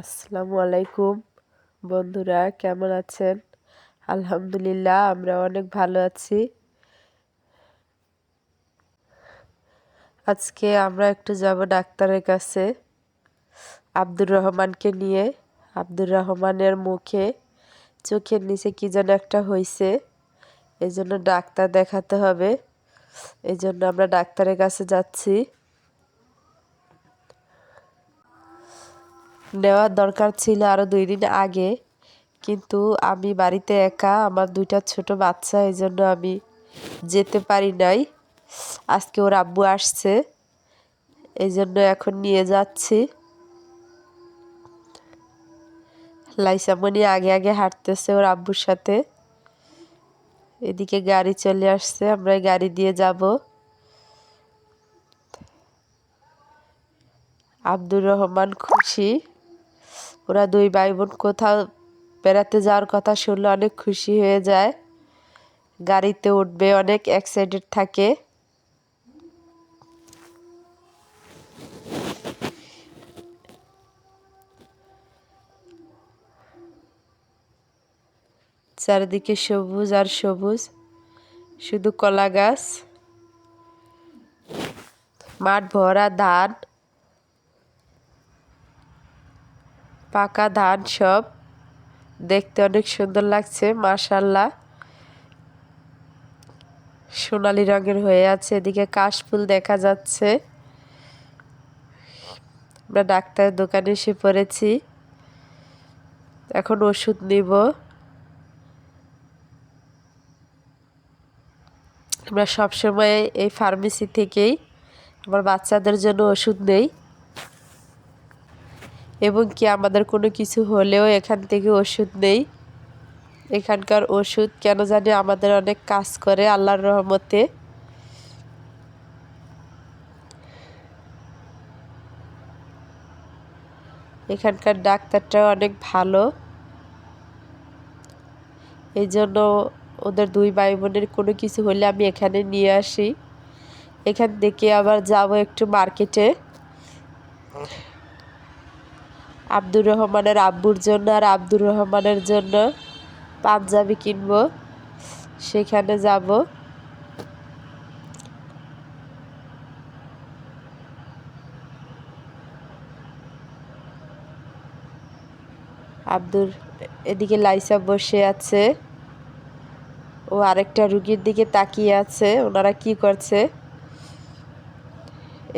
আসসালামু আলাইকুম। বন্ধুরা, কেমন আছেন? আলহামদুলিল্লাহ, আমরা অনেক ভালো আছি। আজকে আমরা একটু যাব ডাক্তারের কাছে আব্দুর রহমানকে নিয়ে। আব্দুর রহমানের মুখে, চোখের নিচে কি যেন একটা হয়েছে এই জন্য ডাক্তার দেখাতে হবে। এই জন্য আমরা ডাক্তারের কাছে যাচ্ছি। নেওয়ার দরকার ছিল আরও দুই দিন আগে। কিন্তু আমি বাড়িতে একা, আমার দুইটা ছোট বাচ্চা এই জন্য আমি যেতে পারি নাই। আজকে ওর আব্বু আসছে এই জন্য এখন নিয়ে যাচ্ছি। লাইসামনি আগে আগে হাঁটতেছে ওর আব্বুর সাথে। এদিকে গাড়ি চলে আসছে, আমরা গাড়ি দিয়ে যাব। আব্দুর রহমান খুশি। ওরা দুই ভাই বোন কোথাও বেড়াতে যাওয়ার কথা শুনলে অনেক খুশি হয়ে যায়। গাড়িতে উঠবে, অনেক এক্সাইটেড থাকে। চারিদিকে সবুজ আর সবুজ, শুধু কলা গাছ, মাঠ ভরা, ধান। পাকা ধান সব। দেখতে অনেক সুন্দর লাগছে মাশাল্লাহ সোনালি রঙের হয়ে আছে, এদিকে কাশফুল দেখা যাচ্ছে। আমরা ডাক্তারের দোকানে এসে পড়েছি। এখন ওষুধ নিব। আমরা সবসময় এই ফার্মেসি থেকেই, আমার বাচ্চাদের জন্য ওষুধ নেই। এবং কি আমাদের কোনো কিছু হলেও এখান থেকে ওষুধ নেই। এখানকার ওষুধ কেন জানি আমাদের অনেক কাজ করে আল্লাহর রহমতে। এখানকার ডাক্তারটাও অনেক ভালো। এই জন্য ওদের দুই ভাই বোনের কোনো কিছু হলে আমি এখানে নিয়ে আসি। এখান থেকে আবার যাব একটু মার্কেটে। আব্দুর রহমানের আব্বুর জন্য আর আব্দুর রহমানের জন্য পাঞ্জাবি কিনবো। সেখানে যাব। আব্দুর এদিকে লাইসা বসে আছে। ও আরেকটা রুগীর দিকে তাকিয়ে আছে। ওনারা কি করছে?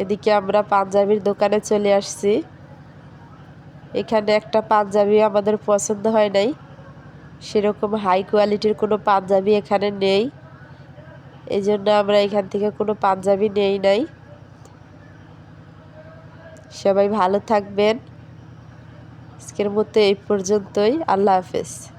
এদিকে আমরা পাঞ্জাবির দোকানে চলে আসছি। এখানে একটা পাঞ্জাবি আমাদের পছন্দ হয় নাই। সেরকম হাই কোয়ালিটির কোনো পাঞ্জাবি এখানে নেই। এই জন্য আমরা এখান থেকে কোনো পাঞ্জাবি নেই নাই। সবাই ভালো থাকবেন। আজকের মতো এই পর্যন্তই। আল্লাহ হাফেজ।